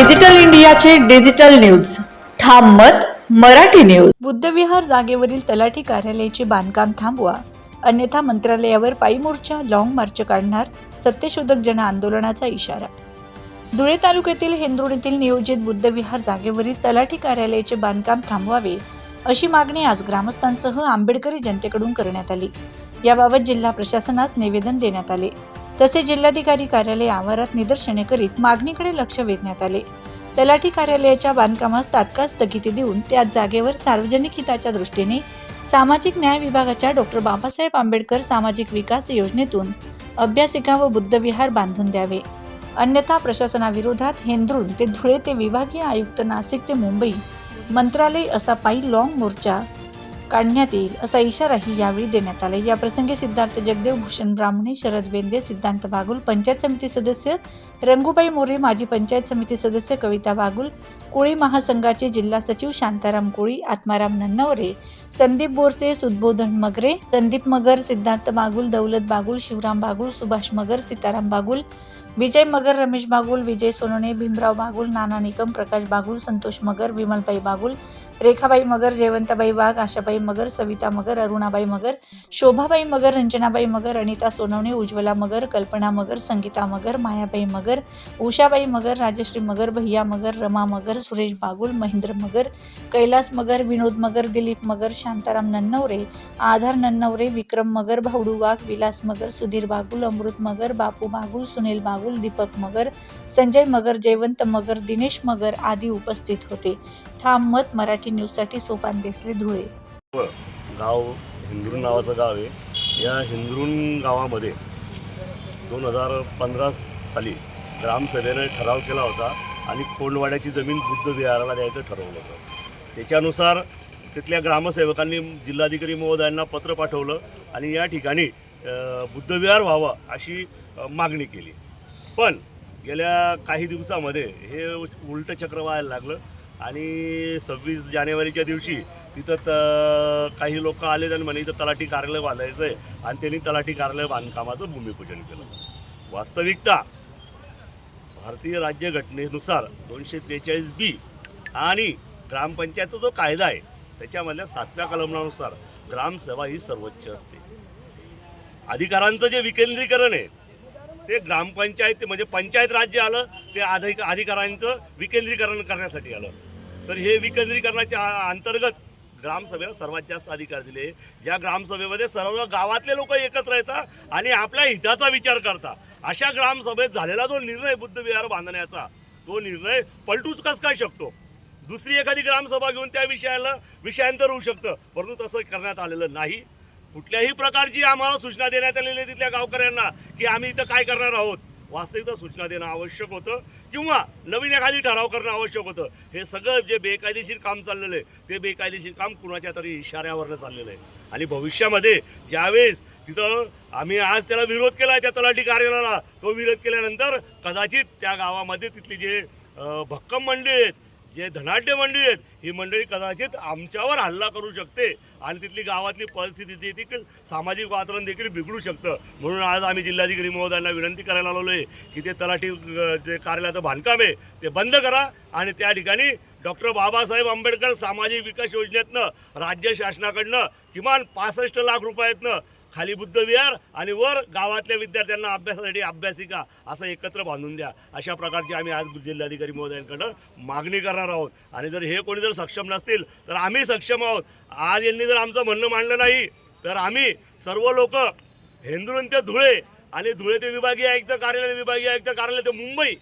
Digital इंडियाचे digital news. ठाम मत मराठी न्यूज. बुद्धविहार जागेवरील तलाठी कार्यालयाचे बांधकाम थांबवा. अन्यथा मंत्रालयावर पायी मोर्चा लाँग मार्च काढणार सत्यशोधक जन आंदोलनाचा इशारा. धुळे तालुक्यातील हेंद्रुण येथील नियोजित बुद्धविहार जागेवरील तलाठी कार्यालयाचे बांधकाम थांबवावे अशी मागणी आज ग्रामस्थांसह आंबेडकरी जनतेकडून करण्यात आली. याबाबत जिल्हा प्रशासनास निवेदन देण्यात आले. तसे जिल्हाधिकारी कार्यालय आवारात निदर्शने करीत मागणीकडे लक्ष वेधण्यात आले. तलाठी कार्यालयाच्या बांधकामास तात्काळ स्थगिती देऊन त्या जागेवर सार्वजनिक हिताच्या दृष्टीने सामाजिक न्याय विभागाच्या डॉक्टर बाबासाहेब आंबेडकर सामाजिक विकास योजनेतून अभ्यासिका व बुद्धविहार बांधून द्यावे. अन्यथा प्रशासनाविरोधात हेंद्रून ते धुळे ते विभागीय आयुक्त नाशिक ते मुंबई मंत्रालय असा पायी लाँग मोर्चा काढण्यात येईल असा इशाराही यावेळी देण्यात आला. याप्रसंगी सिद्धार्थ जगदेव भूषण ब्राह्मणे शरद बेंदे सिद्धांत बागुल पंचायत समिती सदस्य रंगूबाई मोरे माजी पंचायत समिती सदस्य कविता बागुल कोळी महासंघाचे जिल्हा सचिव शांताराम कोळी आत्माराम नन्नवरे संदीप बोरसे सुद्बोधन मगरे संदीप मगर सिद्धार्थ बागुल दौलत बागुल शिवराम बागुल सुभाष मगर सीताराम बागुल विजय मगर रमेश बागुल विजय सोनोने भीमराव बागुल नाना निकम प्रकाश बागुल संतोष मगर विमलबाई बागुल रेखाबाई मगर जयवंताबाई वाघ आशाबाई मगर सविता मगर अरुणाबाई मगर शोभाबाई मगर रंजनाबाई मगर अनिता सोनवणे उज्ज्वला मगर कल्पना मगर संगीता मगर मायाबाई मगर उषाबाई मगर राजश्री मगर भैया मगर रमा मगर सुरेश बागुल महेंद्र मगर कैलास मगर विनोद मगर दिलीप मगर शांताराम नन्नवरे आधार नन्नवरे विक्रम मगर भावडू वाघ विलास मगर सुधीर बागुल अमृत मगर बापू बागुल सुनील बागुल दीपक मगर संजय मगर जयवंत मगर दिनेश मगर आदी उपस्थित होते. ठाम मत मराठी न्यूजसाठी सोपान देसले धुळे. गाव हिंद्रून नावाचं गाव आहे. या हिंद्रून गावामध्ये दोन हजार पंधरा साली ग्रामसभेने ठराव केला होता आणि कोंडवाड्याची जमीन बुद्ध विहाराला द्यायचं ठरवलं होतं. त्याच्यानुसार तिथल्या ग्रामसेवकांनी जिल्हाधिकारी महोदयांना पत्र पाठवलं आणि या ठिकाणी बुद्धविहार व्हावा अशी मागणी केली. पण गेल्या काही दिवसामध्ये हे उलटं चक्र व्हायला लागलं. आणि सव्वीस जानेवारीच्या दिवशी तिथं त काही लोक आले आणि म्हणे इथं तलाठी कार्यालय बांधायचं आहे. आणि त्यांनी तलाठी कार्यालय बांधकामाचं भूमिपूजन केलं. वास्तविकता भारतीय राज्यघटनेनुसार दोनशे त्रेचाळीस बी आणि ग्रामपंचायतचा जो कायदा आहे त्याच्यामधल्या सातव्या कलमानुसार ग्रामसेवा ही सर्वोच्च असते. अधिकारांचं जे विकेंद्रीकरण आहे ते ग्रामपंचायत म्हणजे पंचायत राज्य आलं ते अधिक अधिकारांचं विकेंद्रीकरण करण्यासाठी आलं. तर हे विकेंद्रीकरणाच्या अंतर्गत ग्रामसभेला सर्वात जास्त अधिकार दिले. ज्या ग्रामसभेमध्ये सर्व गावातले लोक एकत्र येतात आणि आपल्या हिताचा विचार करता अशा ग्रामसभेत झालेला जो निर्णय बुद्धविहार बांधण्याचा तो निर्णय पलटूच कस काय शकतो? दुसरी एखादी ग्रामसभा घेऊन त्या विषयाला विषयांतर होऊ शकतं परंतु तसं करण्यात आलेलं नाही. कुठल्याही प्रकारची आम्हाला सूचना देण्यात आलेली आहे तिथल्या गावकऱ्यांना की आम्ही इथं काय करणार आहोत? वास्तविकता सूचना देणं आवश्यक होतं किंवा नवीन एखादी ठराव करणं आवश्यक होतं. हे सगळं जे बेकायदेशीर काम चाललेलं आहे ते बेकायदेशीर काम कुणाच्या तरी इशाऱ्यावरनं चाललेलं आहे. आणि भविष्यामध्ये ज्यावेळेस तिथं आम्ही आज त्याला विरोध केला त्या तलाठी कार्यालयाला तो विरोध केल्यानंतर कदाचित त्या गावामध्ये तिथली जे भक्कम मंडळी आहेत जे धनाढ्य मंडळी आहेत ही मंडळी कदाचित आमच्यावर हल्ला करू शकते. आणि तिथली गावातली परिस्थिती जी देखील सामाजिक वातावरण देखील बिघडू शकतं. म्हणून आज आम्ही जिल्हाधिकारी महोदयांना विनंती करायला आलेलो आहे की ते तलाठी जे कार्यालयाचं बांधकाम आहे ते बंद करा आणि त्या ठिकाणी डॉक्टर बाबासाहेब आंबेडकर सामाजिक विकास योजनेतनं राज्य शासनाकडनं किमान पासष्ट लाख रुपयातनं खाली बुद्ध विहार आणि वर गावातल्या विद्यार्थ्यांना अभ्यासासाठी अभ्यासिका असं एकत्र बांधून द्या. अशा प्रकारची आम्ही आज जिल्हाधिकारी महोदयांकडं मागणी करणार आहोत. आणि जर हे कोणी जर सक्षम नसतील तर आम्ही सक्षम आहोत. आज यांनी जर आमचं म्हणणं मांडलं नाही तर आम्ही सर्व लोक हेंद्रून ते धुळे आणि धुळे ते विभागीय आयुक्त कार्यालय विभागीय आयुक्त कार्यालय ते मुंबई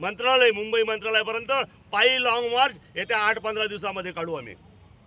मंत्रालय मुंबई मंत्रालयापर्यंत पायी लॉंग मार्च येत्या आठ पंधरा दिवसामध्ये काढू आम्ही.